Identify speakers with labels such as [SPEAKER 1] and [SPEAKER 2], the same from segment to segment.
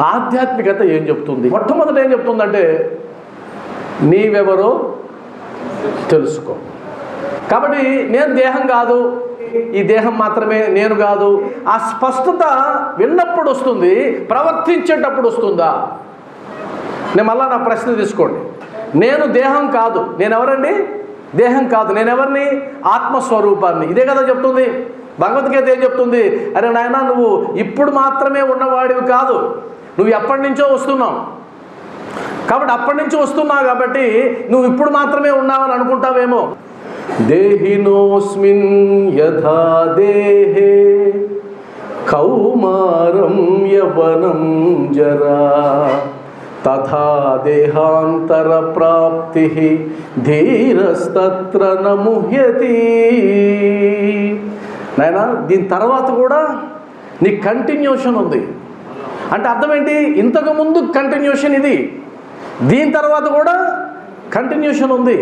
[SPEAKER 1] ఆధ్యాత్మికత ఏం చెప్తుంది? మొట్టమొదట ఏం చెప్తుందంటే నీవెవరో తెలుసుకో. కాబట్టి నేను దేహం కాదు ఈ దేహం మాత్రమే నేను కాదు. ఆ స్పష్టత విన్నప్పుడు వస్తుంది ప్రవర్తించేటప్పుడు వస్తుందా? నేను మళ్ళా నా ప్రశ్న తీసుకోండి. నేను దేహం కాదు నేను ఎవరండి దేహం కాదు నేను ఎవరిని ఆత్మస్వరూపాన్ని. ఇదే కదా చెప్తుంది. భగవద్గీత ఏం చెప్తుంది? అరే నాయన నువ్వు ఇప్పుడు మాత్రమే ఉన్నవాడివి కాదు. నువ్వు ఎప్పటి నుంచో వస్తున్నావు. కాబట్టి అప్పటి నుంచి వస్తున్నావు కాబట్టి నువ్వు ఇప్పుడు మాత్రమే ఉన్నావని అనుకుంటావేమో? దేహినోస్మిన్ యథా దేహే కౌమారం యవనం జరా తథా దేహాంతర ప్రాప్తి ధీరస్తత్ర నముహ్యతి. నాయన దీని తర్వాత కూడా నీ కంటిన్యూషన్ ఉంది. అంటే అర్థం ఏంటి ఇంతకు ముందు కంటిన్యూషన్ ఇది. దీని తర్వాత కూడా కంటిన్యూషన్ ఉంది.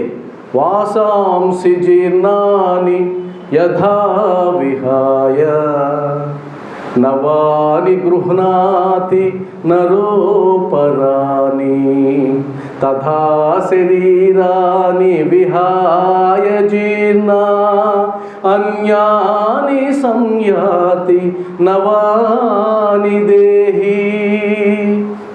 [SPEAKER 1] వాసాంసి జీర్ణాని యథా విహాయ. నవాని గృహ్ణాతి నరోపరాని తథా శరీరాన్ని విహాయ జీర్ణా అన్యాని సంయాతి నవాని దేహి.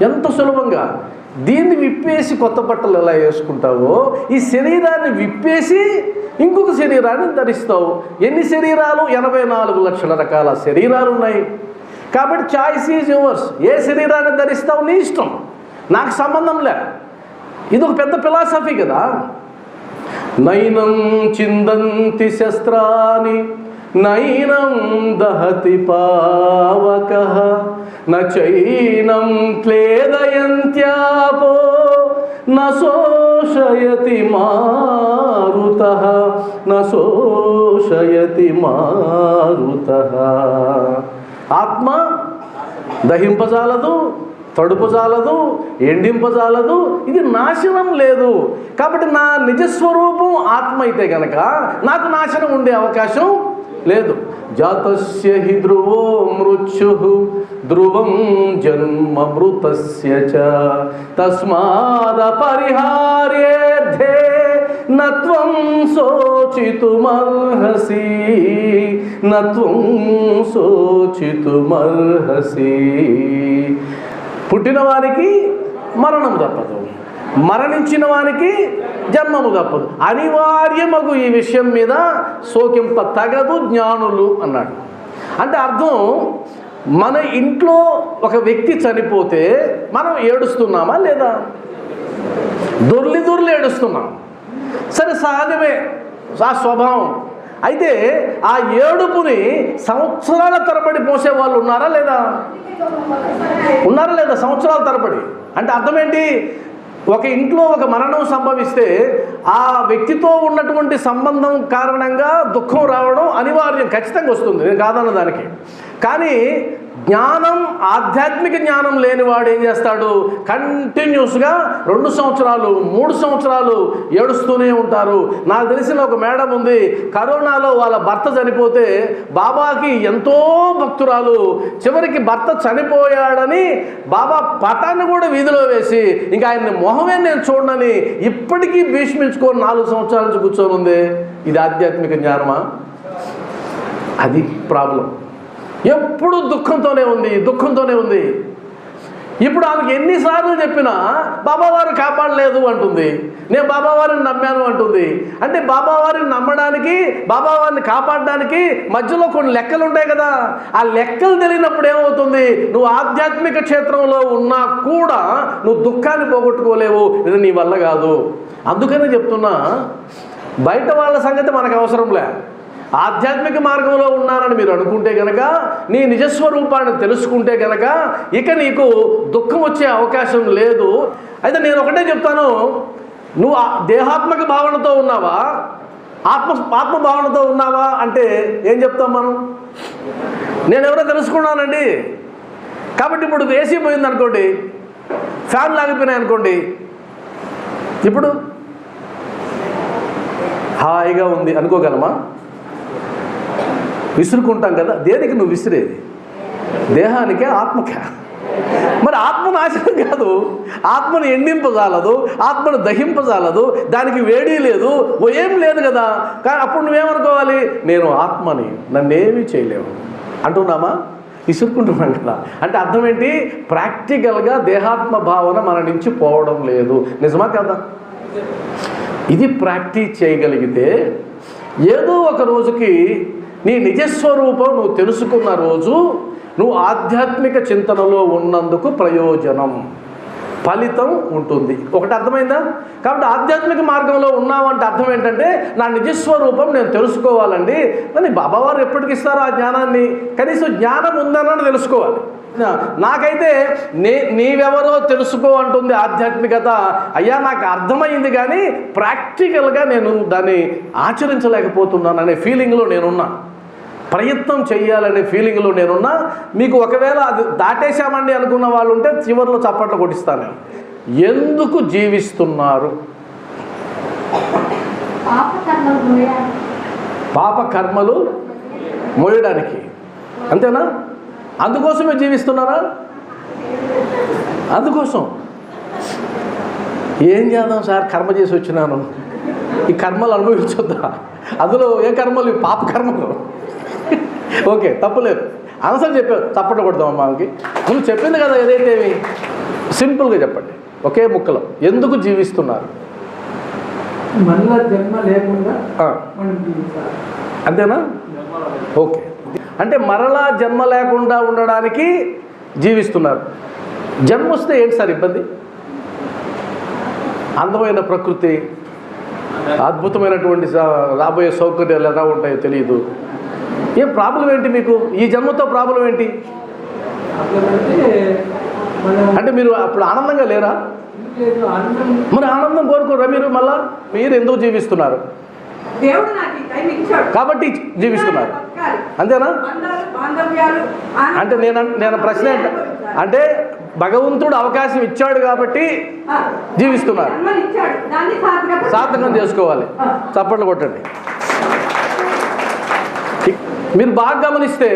[SPEAKER 1] ఎంత సులభంగా దీన్ని విప్పేసి కొత్త బట్టలు ఎలా వేసుకుంటావో ఈ శరీరాన్ని విప్పేసి ఇంకొక శరీరాన్ని ధరిస్తావు. ఎన్ని శరీరాలు? ఎనభై నాలుగు లక్షల రకాల శరీరాలు ఉన్నాయి. కాబట్టి చాయిస్ ఈజ్ యువర్స్ ఏ శరీరాన్ని ధరిస్తావు? నీ ఇష్టం. నాకు సంబంధం లే. ఇది ఒక పెద్ద ఫిలాసఫీ కదా. నైనం చిందంతి శస్త్రాన్ని నైనం దహతి పావక నైనం క్లేదయంత్యాపో నోషయతి మారుత నోషయతి మారుత. ఆత్మ దహింపజాలదు తడుపుజాలదు ఎండింపజాలదు ఇది నాశనం లేదు. కాబట్టి నా నిజస్వరూపం ఆత్మ అయితే కనుక నాకు నాశనం ఉండే అవకాశం లేదు. జాతస్య హి ధ్రువో మృత్యు. ధ్రువం జన్మ మృతస్య చ. తస్మాద పరిహార్యేర్థే నత్వం శోచితుమర్హసి. నత్వం శోచితుమర్హసి. పుట్టినవారికి మరణం తప్పదు మరణించిన వానికి జన్మము తప్పదు. అనివార్యమగు ఈ విషయం మీద శోకింప తగదు జ్ఞానులు అన్నాడు. అంటే అర్థం మన ఇంట్లో ఒక వ్యక్తి చనిపోతే మనం ఏడుస్తున్నామా లేదా? దొర్లి దొర్లి ఏడుస్తున్నాం. సరే సహజమే ఆ స్వభావం. అయితే ఆ ఏడుపుని సంవత్సరాల తరబడి పోసే వాళ్ళు ఉన్నారా లేదా? ఉన్నారా లేదా? సంవత్సరాల తరబడి. అంటే అర్థం ఏంటి ఒక ఇంట్లో ఒక మరణం సంభవిస్తే ఆ వ్యక్తితో ఉన్నటువంటి సంబంధం కారణంగా దుఃఖం రావడం అనివార్యం ఖచ్చితంగా వస్తుంది. నేను కాదన్న దానికి. కానీ జ్ఞానం ఆధ్యాత్మిక జ్ఞానం లేనివాడు ఏం చేస్తాడు? కంటిన్యూస్గా రెండు సంవత్సరాలు మూడు సంవత్సరాలు ఏడుస్తూనే ఉంటారు. నాకు తెలిసిన ఒక మేడం ఉంది. కరోనాలో వాళ్ళ భర్త చనిపోతే బాబాకి ఎంతో భక్తురాలు. చివరికి భర్త చనిపోయాడని బాబా పటాన్ని కూడా వీధిలో వేసి ఇంకా ఆయన్ని మొహమే నేను చూడనని ఇప్పటికీ భీష్మించుకొని నాలుగు సంవత్సరాల నుంచి కూర్చొని ఉంది. ఇది ఆధ్యాత్మిక జ్ఞానమా? అది ప్రాబ్లం. ఎప్పుడు దుఃఖంతోనే ఉంది దుఃఖంతోనే ఉంది. ఇప్పుడు ఆమెకి ఎన్నిసార్లు చెప్పినా బాబావారు కాపాడలేదు అంటుంది. నేను బాబావారిని నమ్మాను అంటుంది. అంటే బాబావారిని నమ్మడానికి బాబావారిని కాపాడడానికి మధ్యలో కొన్ని లెక్కలు ఉంటాయి కదా. ఆ లెక్కలు తెలియనప్పుడు ఏమవుతుంది? నువ్వు ఆధ్యాత్మిక క్షేత్రంలో ఉన్నా కూడా నువ్వు దుఃఖాన్ని పోగొట్టుకోలేవు. ఇది నీ వల్ల కాదు. అందుకనే చెప్తున్నా బయట వాళ్ళ సంగతి మనకు అవసరంలే ఆధ్యాత్మిక మార్గంలో ఉన్నానని మీరు అనుకుంటే గనక నీ నిజస్వరూపాన్ని తెలుసుకుంటే గనక ఇక నీకు దుఃఖం వచ్చే అవకాశం లేదు. అయితే నేను ఒకటే చెప్తాను నువ్వు ఆ దేహాత్మక భావనతో ఉన్నావా? ఆత్మ ఆత్మ భావనతో ఉన్నావా? అంటే ఏం చెప్తాం మనం? నేను ఎవరో తెలుసుకున్నానండి. కాబట్టి ఇప్పుడు ఏసీ పోయింది అనుకోండి ఫ్యాన్ లాగిపోయినాయి అనుకోండి. ఇప్పుడు హాయిగా ఉంది అనుకోగలమా? విసురుకుంటాం కదా దేనికి నువ్వు విసిరేది? దేహానికే ఆత్మకే. మరి ఆత్మ నాశనం కాదు ఆత్మను ఎండింపజాలదు ఆత్మను దహింపజాలదు దానికి వేడి లేదు ఓ ఏం లేదు కదా. కానీ అప్పుడు నువ్వేమనుకోవాలి? నేను ఆత్మని నన్నేమీ చేయలేవు. అంటున్నామా? విసురుకుంటున్నాం కదా. అంటే అర్థం ఏంటి? ప్రాక్టికల్గా దేహాత్మ భావన మన నుంచి పోవడం లేదు. నిజమా కదా? ఇది ప్రాక్టీస్ చేయగలిగితే ఏదో ఒక రోజుకి నీ నిజస్వరూపం నువ్వు తెలుసుకున్న రోజు నువ్వు ఆధ్యాత్మిక చింతనలో ఉన్నందుకు ప్రయోజనం ఫలితం ఉంటుంది. ఒకటి అర్థమైందా? కాబట్టి ఆధ్యాత్మిక మార్గంలో ఉన్నావంటే అర్థం ఏంటంటే నా నిజస్వరూపం నేను తెలుసుకోవాలండి. కానీ బాబావారు ఎప్పటికి ఇస్తారో ఆ జ్ఞానాన్ని? కనీసం జ్ఞానం ఉందన్నది తెలుసుకోవాలి. నాకైతే నే నీవెవరో తెలుసుకో అంటుంది ఆధ్యాత్మికత. అయ్యా నాకు అర్థమైంది కానీ ప్రాక్టికల్గా నేను దాన్ని ఆచరించలేకపోతున్నాను అనే ఫీలింగ్లో నేనున్నాను ప్రయత్నం చేయాలనే ఫీలింగ్లో నేనున్నా. మీకు ఒకవేళ అది దాటేశామండి అనుకున్న వాళ్ళు ఉంటే చివరిలో చప్పట్లు కొట్టిస్తాను. నేను. ఎందుకు జీవిస్తున్నారు?
[SPEAKER 2] పాప కర్మలు
[SPEAKER 1] మోయడానికి. అంతేనా? అందుకోసమే జీవిస్తున్నారా? అందుకోసం. ఏం చేద్దాం సార్? కర్మ చేసి వచ్చినాను. ఈ కర్మలు అనుభవించొద్దా? అందులో ఏ కర్మలు? పాప కర్మలు ఓకే తప్పులేదు ఆన్సర్ చెప్పారు తప్పట కొడదాం అమ్మాకి నువ్వు చెప్పింది కదా ఏదైతే సింపుల్గా చెప్పండి. ఒకే ముక్కలో. ఎందుకు జీవిస్తున్నారు? అంతేనా? ఓకే. అంటే మరలా జన్మ లేకుండా ఉండడానికి జీవిస్తున్నారు. జన్మ వస్తే ఏంటి సార్ ఇబ్బంది? అందమైన ప్రకృతి అద్భుతమైనటువంటి రాబోయే సౌకర్యాలు ఎలా ఉంటాయో తెలియదు. ఏం ప్రాబ్లం ఏంటి మీకు? ఈ జన్మతో ప్రాబ్లం ఏంటి? అంటే మీరు అప్పుడు ఆనందంగా లేరా? మరి ఆనందం కోరుకోరా మీరు మళ్ళా? మీరు ఎందుకు జీవిస్తున్నారు? కాబట్టి జీవిస్తున్నారు. అంతేనా. అంటే నేను నేను ప్రశ్న అంటే భగవంతుడు అవకాశం ఇచ్చాడు కాబట్టి జీవిస్తున్నారు.
[SPEAKER 3] సార్థకం
[SPEAKER 1] చేసుకోవాలి. చప్పట్లు కొట్టండి. మీరు బాగా గమనిస్తే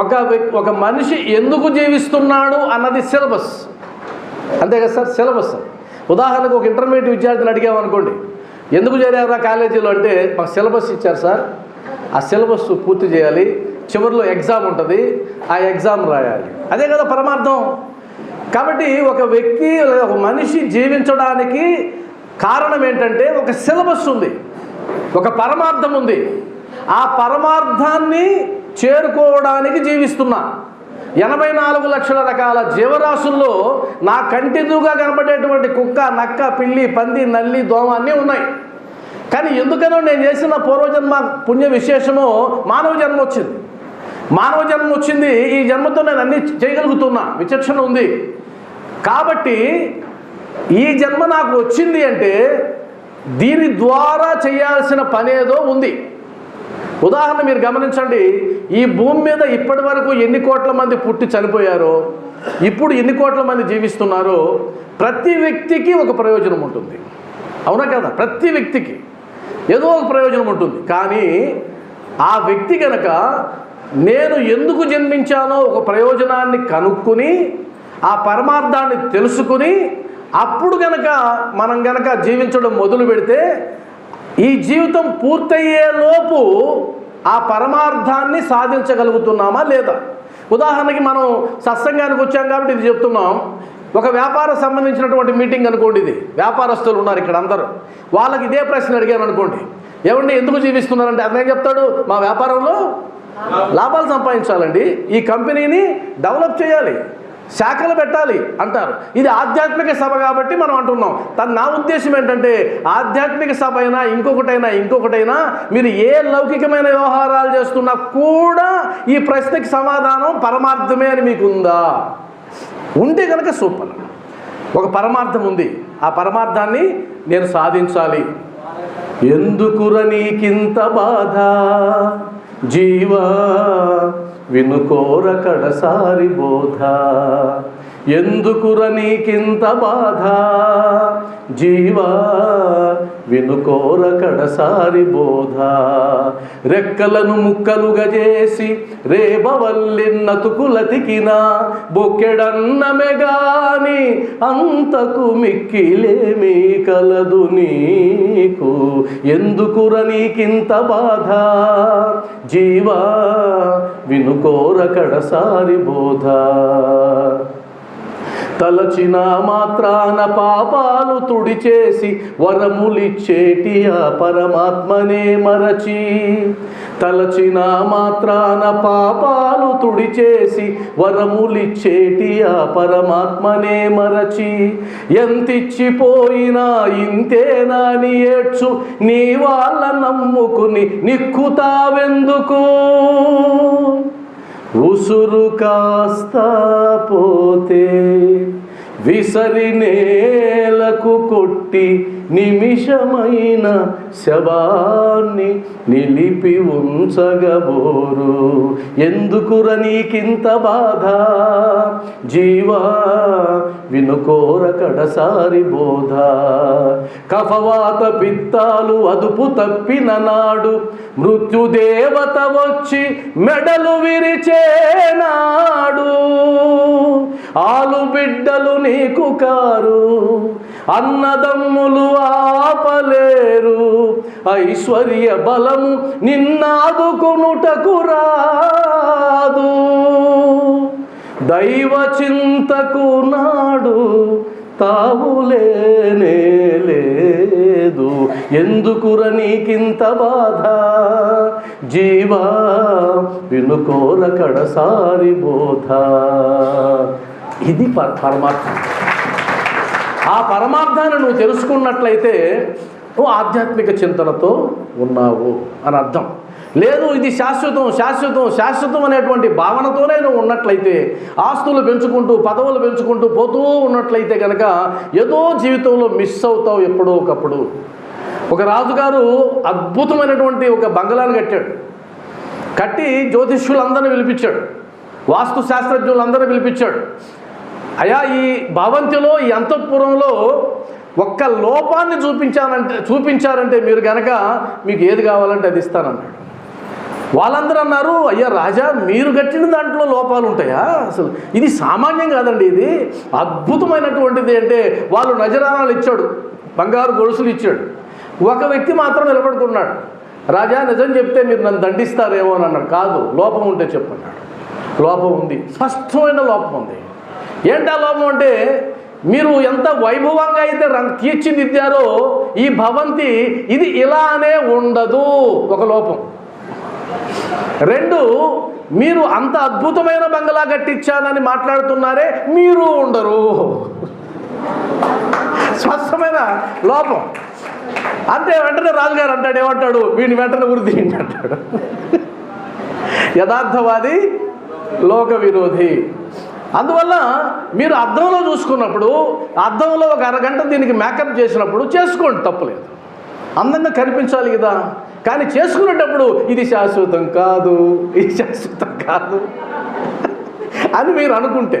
[SPEAKER 1] ఒక ఒక మనిషి ఎందుకు జీవిస్తున్నాడు అన్నది సిలబస్. అంతే కదా సార్? సిలబస్. ఉదాహరణకు ఒక ఇంటర్మీడియట్ విద్యార్థిని అడిగామనుకోండి ఎందుకు చేరారా కాలేజీలో అంటే మాకు సిలబస్ ఇచ్చారు సార్. ఆ సిలబస్ పూర్తి చేయాలి. చివరిలో ఎగ్జామ్ ఉంటుంది. ఆ ఎగ్జామ్ రాయాలి. అదే కదా పరమార్థం. కాబట్టి ఒక వ్యక్తి లేదా ఒక మనిషి జీవించడానికి కారణం ఏంటంటే ఒక సిలబస్ ఉంది. ఒక పరమార్థం ఉంది. ఆ పరమార్థాన్ని చేరుకోవడానికి జీవిస్తున్నా. ఎనభై నాలుగు లక్షల రకాల జీవరాశుల్లో నా కంటిదుగా కనపడేటువంటి కుక్క నక్క పిల్లి పంది నల్లి దోమ అన్నీ ఉన్నాయి. కానీ ఎందుకనో నేను చేసిన పూర్వజన్మ పుణ్య విశేషమో మానవ జన్మ వచ్చింది. మానవ జన్మ వచ్చింది ఈ జన్మతో నేను అన్ని చేయగలుగుతున్నా. విచక్షణ ఉంది. కాబట్టి ఈ జన్మ నాకు వచ్చింది అంటే దీని ద్వారా చేయాల్సిన పనేదో ఉంది. ఉదాహరణ మీరు గమనించండి. ఈ భూమి మీద ఇప్పటి వరకు ఎన్ని కోట్ల మంది పుట్టి చనిపోయారో ఇప్పుడు ఎన్ని కోట్ల మంది జీవిస్తున్నారో ప్రతి వ్యక్తికి ఒక ప్రయోజనం ఉంటుంది. అవునా కదా? ప్రతి వ్యక్తికి ఏదో ఒక ప్రయోజనం ఉంటుంది. కానీ ఆ వ్యక్తి కనుక నేను ఎందుకు జన్మించానో ఒక ప్రయోజనాన్ని కనుక్కుని ఆ పరమార్థాన్ని తెలుసుకుని అప్పుడు గనక మనం గనక జీవించడం మొదలు పెడితే ఈ జీవితం పూర్తయ్యేలోపు ఆ పరమార్థాన్ని సాధించగలుగుతున్నామా లేదా? ఉదాహరణకి మనం సత్సంగానికి వచ్చాం కాబట్టి ఇది చెప్తున్నాం. ఒక వ్యాపార సంబంధించినటువంటి మీటింగ్ అనుకోండి ఇది. వ్యాపారస్తులు ఉన్నారు ఇక్కడ అందరూ. వాళ్ళకి ఇదే ప్రశ్న అడిగాను అనుకోండి. ఏమండి ఎందుకు జీవిస్తున్నారంటే అతనేం చెప్తాడు? మా వ్యాపారంలో లాభాలు సంపాదించాలండి. ఈ కంపెనీని డెవలప్ చేయాలి. శాఖలు పెట్టాలి అంటారు. ఇది ఆధ్యాత్మిక సభ కాబట్టి మనం అంటున్నాం. తన నా ఉద్దేశం ఏంటంటే ఆధ్యాత్మిక సభ అయినా ఇంకొకటైనా ఇంకొకటైనా మీరు ఏ లౌకికమైన వ్యవహారాలు చేస్తున్నా కూడా ఈ ప్రశ్నకి సమాధానం పరమార్థమే అని మీకు ఉందా ఉంటే కనుక సూపర్. ఒక పరమార్థం ఉంది. ఆ పరమార్థాన్ని నేను సాధించాలి. ఎందుకుర నీకింత బాధ? జీవా వినుకోర కడసారి బోధ. ఎందుకుర నీకింత బాధ? జీవా వినుకోర కడసారి బోధ. రెక్కలను ముక్కలుగా చేసి రేబవల్లెన్నతుకులతికిన బొక్కెడన్నమే గాని అంతకు మిక్కిలేమీ కలదు నీకు. ఎందుకుర నీకింత బాధ? జీవా వినుకోర కడసారి బోధ. తలచిన మాత్రాన పాపాలు తుడిచేసి వరములిచ్చేటి ఆ పరమాత్మనే మరచి. తలచిన మాత్రాన పాపాలు తుడిచేసి వరములిచ్చేటి ఆ పరమాత్మనే మరచి. ఎంతిచ్చిపోయినా ఇంతేనాని ఏడ్చు నీ వాళ్ళ నమ్ముకుని నిక్కుతావెందుకు? ఉసురు కాస్త పోతే విసరి నేలకు కొట్టి నిమిషమైన శవాన్ని నిలిపి ఉంచగబోరు. ఎందుకుర నీకింత బాధ? జీవా వినుకోర కడసారి బోధ. కఫవాత పిత్తాలు అదుపు తప్పిన నాడు మృత్యుదేవత వచ్చి మెడలు విరిచేనాడు ఆలు బిడ్డలు నీకు కారు. అన్నదమ్ములు ఆపలేరు. ఐశ్వర్య బలము నిన్నాదుకునుటకు రాదు. దైవ చింతకు నాడు తావులేనే లేదు. ఎందుకుర నీకింత బాధ? జీవా వినుకోర కడసారి బోధ ఇది పర- పరమార్థం పరమార్థాన్ని నువ్వు తెలుసుకున్నట్లయితే నువ్వు ఆధ్యాత్మిక చింతనతో ఉన్నావు అని అర్థం. లేదు ఇది శాశ్వతం శాశ్వతం శాశ్వతం అనేటువంటి భావనతోనే నువ్వు ఉన్నట్లయితే ఆస్తులు పెంచుకుంటూ పదవులు పెంచుకుంటూ పోతూ ఉన్నట్లయితే కనుక ఏదో జీవితంలో మిస్ అవుతావు ఎప్పుడో ఒకప్పుడు. ఒక రాజుగారు అద్భుతమైనటువంటి ఒక బంగళాన్ని కట్టాడు. కట్టి జ్యోతిష్యులందరినీ పిలిపించాడు. వాస్తు శాస్త్రజ్ఞులందరినీ పిలిపించాడు. అయా ఈ భవంతిలో ఈ అంతఃపురంలో ఒక్క లోపాన్ని చూపించానంటే చూపించారంటే మీరు కనుక మీకు ఏది కావాలంటే అది ఇస్తానన్నాడు. వాళ్ళందరూ అన్నారు అయ్యా రాజా మీరు కట్టిన దాంట్లో లోపాలు ఉంటాయా? అసలు ఇది సామాన్యం కాదండి ఇది. అద్భుతమైనటువంటిది అంటే వాళ్ళు నజరానాలు ఇచ్చాడు బంగారు గొలుసులు ఇచ్చాడు. ఒక వ్యక్తి మాత్రం నిలబడుకున్నాడు. రాజా నిజం చెప్తే మీరు నన్ను దండిస్తారేమో అని అన్నాడు. కాదు లోపం ఉంటే చెప్పన్నాడు లోపం ఉంది స్పష్టమైన లోపం ఉంది. ఏంటా లోపం అంటే మీరు ఎంత వైభవంగా అయితే రంగ్ తీర్చిదిద్దారో ఈ భవంతి ఇది ఇలానే ఉండదు. ఒక లోపం. రెండు మీరు అంత అద్భుతమైన బంగ్లా కట్టించానని మాట్లాడుతున్నారే మీరు ఉండరు. స్పష్టమైన లోపం. అంతే వెంటనే రాజుగారు అంటాడు ఏమంటాడు? వీడిని వెంటనే వృద్ధి అంటాడు. యథార్థవాది లోక విరోధి అందువల్ల మీరు అద్దంలో చూసుకున్నప్పుడు అద్దంలో ఒక అరగంట దీనికి మేకప్ చేసినప్పుడు చేసుకోండి తప్పలేదు. అందంగా కనిపించాలి కదా. కానీ చేసుకునేటప్పుడు ఇది శాశ్వతం కాదు ఇది శాశ్వతం కాదు అని మీరు అనుకుంటే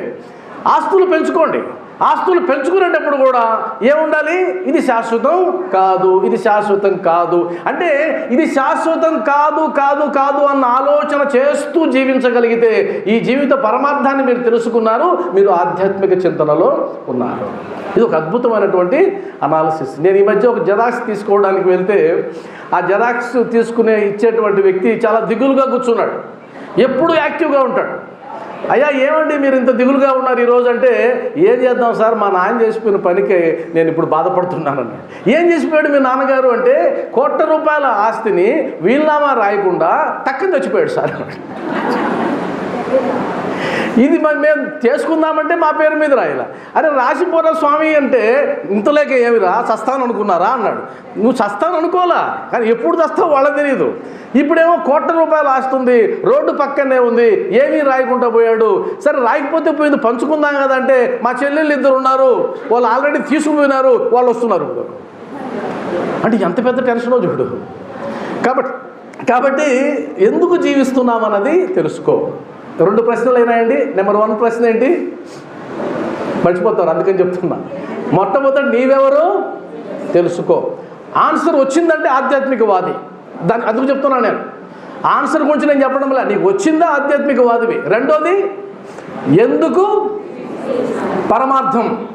[SPEAKER 1] ఆస్తులు పెంచుకోండి. ఆస్తులు పెంచుకునేటప్పుడు కూడా ఏముండాలి? ఇది శాశ్వతం కాదు ఇది శాశ్వతం కాదు. అంటే ఇది శాశ్వతం కాదు కాదు కాదు అన్న ఆలోచన చేస్తూ జీవించగలిగితే ఈ జీవిత పరమార్థాన్ని మీరు తెలుసుకున్నారు మీరు ఆధ్యాత్మిక చింతనలో ఉన్నారు. ఇది ఒక అద్భుతమైనటువంటి అనాలిసిస్ నేను ఈ మధ్య ఒక జెరాక్స్ తీసుకోవడానికి వెళ్తే ఆ జెరాక్స్ తీసుకునే ఇచ్చేటువంటి వ్యక్తి చాలా దిగులుగా కూర్చున్నాడు. ఎప్పుడు యాక్టివ్గా ఉంటాడు. అయ్యా ఏమండి మీరు ఇంత దిగులుగా ఉన్నారు ఈరోజు అంటే ఏం చేద్దాం సార్? మా నాన్న చేసిపోయిన పనికి నేను ఇప్పుడు బాధపడుతున్నానండి. ఏం చేసిపోయాడు మీ నాన్నగారు అంటే కోట్ల రూపాయల ఆస్తిని వీళ్ళనామా రాయకుండా తక్కువ చచ్చిపోయాడు సార్. ఇది మరి మేము చేసుకుందామంటే మా పేరు మీద రాయాల. అరే రాసిపోరా స్వామి అంటే ఇంతలేక ఏమిరా చస్తాను అనుకున్నారా అన్నాడు. నువ్వు చస్తాను అనుకోలా కానీ ఎప్పుడు చస్తావు వాళ్ళకి తెలియదు ఇప్పుడేమో కోట్ల రూపాయలు ఆస్తుంది రోడ్డు పక్కనే ఉంది ఏమీ రాయకుండా పోయాడు. సరే రాయకపోతే పోయింది పంచుకుందాం కదా అంటే మా చెల్లెళ్ళు ఇద్దరు ఉన్నారు వాళ్ళు ఆల్రెడీ తీసుకుపోయినారు వాళ్ళు వస్తున్నారు. అంటే ఎంత పెద్ద టెన్షనో చూడు. కాబట్టి కాబట్టి ఎందుకు జీవిస్తున్నాం అన్నది తెలుసుకో. రెండు ప్రశ్నలు అయినాయండి. నెంబర్ వన్ ప్రశ్న ఏంటి? మర్చిపోతారు అందుకని చెప్తున్నా. మొట్టమొదటి నీవెవరు? తెలుసుకో. ఆన్సర్ వచ్చిందంటే ఆధ్యాత్మికవాది. దాన్ని అందుకు చెప్తున్నాను నేను. ఆన్సర్ గురించి నేను చెప్పడం వల్ల నీకు వచ్చిందా ఆధ్యాత్మికవాదివి? రెండోది ఎందుకు? పరమార్థం.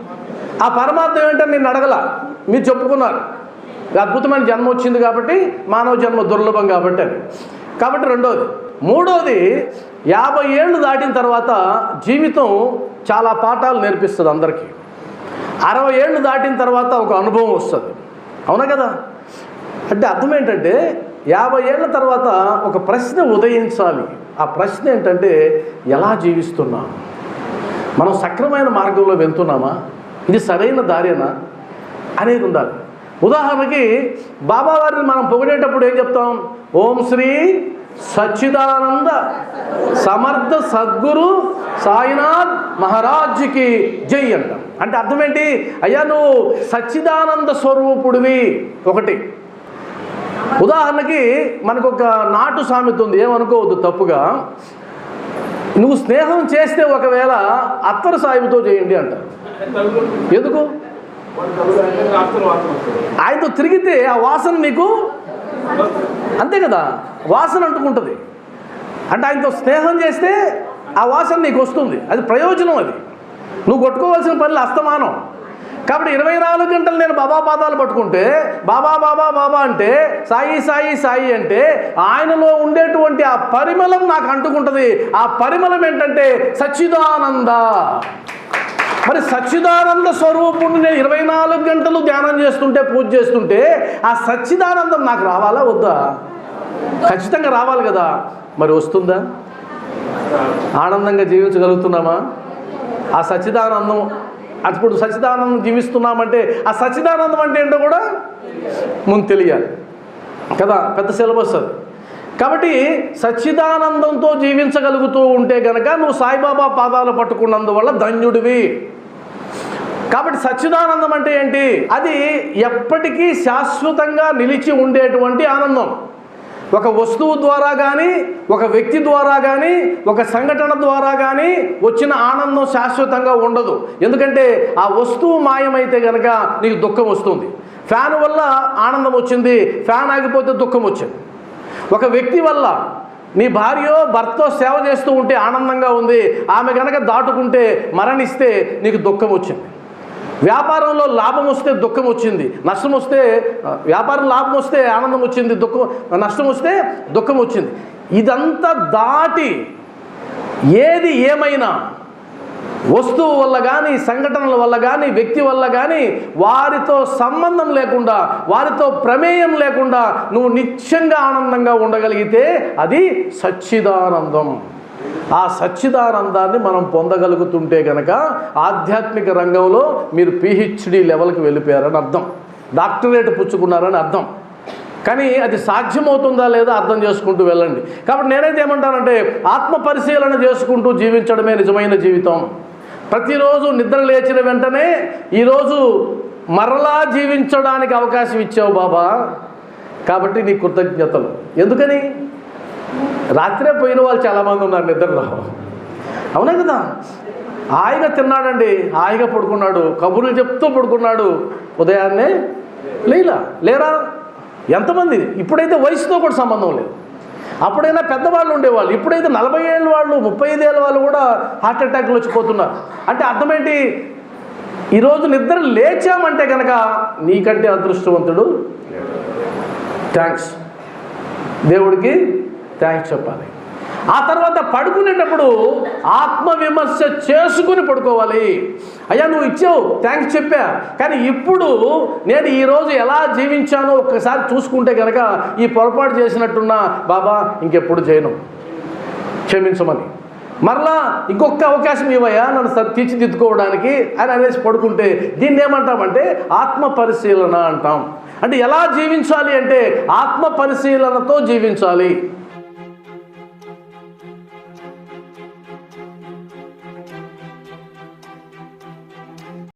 [SPEAKER 1] ఆ పరమార్థం ఏంటని నేను అడగల. మీరు చెప్పుకున్నారు. అద్భుతమైన జన్మ వచ్చింది కాబట్టి మానవ జన్మ దుర్లభం కాబట్టి అది కాబట్టి రెండోది మూడోది యాభై ఏళ్ళు దాటిన తర్వాత జీవితం చాలా పాఠాలు నేర్పిస్తుంది అందరికీ. అరవై ఏళ్ళు దాటిన తర్వాత ఒక అనుభవం వస్తుంది. అవునా కదా? అంటే అర్థం ఏంటంటే యాభై ఏళ్ళ తర్వాత ఒక ప్రశ్న ఉదయించాలి. ఆ ప్రశ్న ఏంటంటే ఎలా జీవిస్తున్నాం? మనం సక్రమైన మార్గంలో వెళ్తున్నామా? ఇది సరైన దారేనా? అనేది ఉండాలి. ఉదాహరణకి బాబావారిని మనం పొగిడేటప్పుడు ఏం చెప్తాం? ఓం శ్రీ సచ్చిదానంద సమర్థ సద్గురు సాయినాథ్ మహారాజ్కి జై అంటాం. అంటే అర్థం ఏంటి అయ్యా నువ్వు సచ్చిదానంద స్వరూపుడివి. ఒకటి. ఉదాహరణకి మనకు ఒక నాటు సామెత ఉంది. ఏమనుకోవద్దు తప్పుగా. నువ్వు స్నేహం చేస్తే ఒకవేళ అత్తరు సాయిబుతో చేయండి అంటారు ఎందుకు? ఆయనతో తిరిగితే ఆ వాసన నీకు అంతే కదా? వాసన అంటుకుంటుంది. అంటే ఆయనతో స్నేహం చేస్తే ఆ వాసన నీకు వస్తుంది. అది ప్రయోజనం అది. నువ్వు కొట్టుకోవాల్సిన పనులు అస్తమానం. కాబట్టి ఇరవై నాలుగు గంటలు నేను బాబా పాదాలు పట్టుకుంటే బాబా బాబా బాబా అంటే సాయి సాయి సాయి అంటే ఆయనలో ఉండేటువంటి ఆ పరిమళం నాకు అంటుకుంటుంది. ఆ పరిమళం ఏంటంటే సచ్చిదానంద. మరి సచ్చిదానంద స్వరూపుణ్ణి నేను ఇరవై నాలుగు గంటలు ధ్యానం చేస్తుంటే పూజ చేస్తుంటే ఆ సచ్చిదానందం నాకు రావాలా వద్దా? ఖచ్చితంగా రావాలి కదా. మరి వస్తుందా? ఆనందంగా జీవించగలుగుతున్నామా? ఆ సచ్చిదానందం అప్పుడు సచ్చిదానందం జీవిస్తున్నామంటే ఆ సచిదానందం అంటే ఏంటో కూడా ముందు తెలియాలి. కదా పెద్ద సిలబస్ అది. కాబట్టి సచ్చిదానందంతో జీవించగలుగుతూ ఉంటే గనక నువ్వు సాయిబాబా పాదాలు పట్టుకున్నందువల్ల ధన్యుడివి. కాబట్టి సచ్చిదానందం అంటే ఏంటి? అది ఎప్పటికీ శాశ్వతంగా నిలిచి ఉండేటువంటి ఆనందం. ఒక వస్తువు ద్వారా కానీ ఒక వ్యక్తి ద్వారా కానీ ఒక సంఘటన ద్వారా కానీ వచ్చిన ఆనందం శాశ్వతంగా ఉండదు. ఎందుకంటే ఆ వస్తువు మాయమైతే కనుక నీకు దుఃఖం వస్తుంది. ఫ్యాన్ వల్ల ఆనందం వచ్చింది ఫ్యాన్ ఆగిపోతే దుఃఖం వచ్చింది. ఒక వ్యక్తి వల్ల నీ భార్యో భర్తో సేవ చేస్తూ ఉంటే ఆనందంగా ఉంది. ఆమె కనుక దాటుకుంటే మరణిస్తే నీకు దుఃఖం వచ్చింది. వ్యాపారంలో లాభం వస్తే దుఃఖం వచ్చింది నష్టం వస్తే వ్యాపారం లాభం వస్తే ఆనందం వచ్చింది దుఃఖం నష్టం వస్తే దుఃఖం వచ్చింది. ఇదంతా దాటి ఏది ఏమైనా వస్తువు వల్ల కానీ సంఘటనల వల్ల కానీ వ్యక్తి వల్ల కానీ వారితో సంబంధం లేకుండా వారితో ప్రమేయం లేకుండా నువ్వు నిత్యంగా ఆనందంగా ఉండగలిగితే అది సచ్చిదానందం. ఆ సచ్చిదానందాన్ని మనం పొందగలుగుతుంటే కనుక ఆధ్యాత్మిక రంగంలో మీరు పిహెచ్డి లెవెల్కి వెళ్ళిపోయారని అర్థం. డాక్టరేట్ పుచ్చుకున్నారని అర్థం. కానీ అది సాధ్యమవుతుందా లేదా అర్థం చేసుకుంటూ వెళ్ళండి. కాబట్టి నేనైతే ఏమంటానంటే ఆత్మ పరిశీలన చేసుకుంటూ జీవించడమే నిజమైన జీవితం. ప్రతిరోజు నిద్ర లేచిన వెంటనే ఈరోజు మరలా జీవించడానికి అవకాశం ఇచ్చావు బాబా. కాబట్టి నీ కృతజ్ఞతలు. ఎందుకని? రాత్రే పోయిన వాళ్ళు చాలామంది ఉన్నారు నిద్రలో. అవునా కదా? హాయిగా తిన్నాడండి హాయిగా పడుకున్నాడు కబుర్లు చెప్తూ పడుకున్నాడు. ఉదయాన్నే లేలా లేరా? ఎంతమంది? ఇప్పుడైతే వయసుతో కూడా సంబంధం లేదు. అప్పుడైనా పెద్దవాళ్ళు ఉండేవాళ్ళు ఇప్పుడైతే నలభై ఏళ్ళ వాళ్ళు ముప్పై ఐదు ఏళ్ళ వాళ్ళు కూడా హార్ట్ అటాక్లు వచ్చిపోతున్నారు అంటే అర్థం ఏంటి ఈరోజు నిద్ర లేచామంటే కనుక నీకంటే అదృష్టవంతుడు థ్యాంక్స్ దేవుడికి థ్యాంక్స్ చెప్పాలి. ఆ తర్వాత పడుకునేటప్పుడు ఆత్మవిమర్శ చేసుకుని పడుకోవాలి. అయ్యా నువ్వు ఇచ్చావు థ్యాంక్స్ చెప్పా. కానీ ఇప్పుడు నేను ఈరోజు ఎలా జీవించానో ఒక్కసారి చూసుకుంటే కనుక ఈ పొరపాటు చేసినట్టున్నా బాబా ఇంకెప్పుడు చేయను. క్షమించమని. మరలా ఇంకొక అవకాశం ఇవ్వయా నన్ను తీర్చిదిద్దుకోవడానికి అని అనేసి పడుకుంటే దీన్ని ఏమంటామంటే ఆత్మ పరిశీలన అంటాం. అంటే ఎలా జీవించాలి అంటే ఆత్మ పరిశీలనతో జీవించాలి.